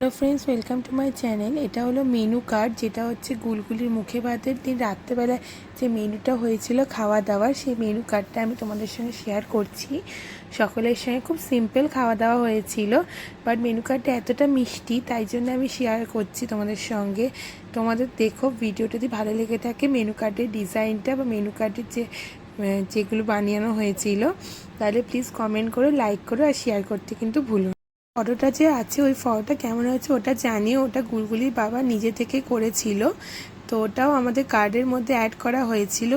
Hello friends welcome to my channel এটা হলো menu card যেটা হচ্ছে গুলগুলির মুখে ভাতের দিন। রাত্রেবেলায় যে মেনুটা হয়েছিল খাওয়া দাওয়ার সেই মেনু কার্ডটা আমি তোমাদের সঙ্গে শেয়ার করছি। সকলের সঙ্গে খুব সিম্পল খাওয়া দাওয়া হয়েছিল বাট মেনু কার্ডটা এতটা মিষ্টি, তাই জন্য আমি শেয়ার করছি তোমাদের সঙ্গে। তোমাদের দেখো ভিডিওটা যদি ভালো লেগে থাকে মেনু কার্ডের ডিজাইনটা বা মেনু কার্ডের যে যেগুলো বানিয়ানো হয়েছিল, তাহলে প্লিজ কমেন্ট করো লাইক করো আর শেয়ার করতে কিন্তু ভুলো। ফটোটা যে আছে, ওই ফটোটা কেমন হয়েছে ওটা জানিয়ে ওটা গুলগুলির বাবা নিজে থেকে করেছিল। তো ওটাও আমাদের কার্ডের মধ্যে অ্যাড করা হয়েছিল।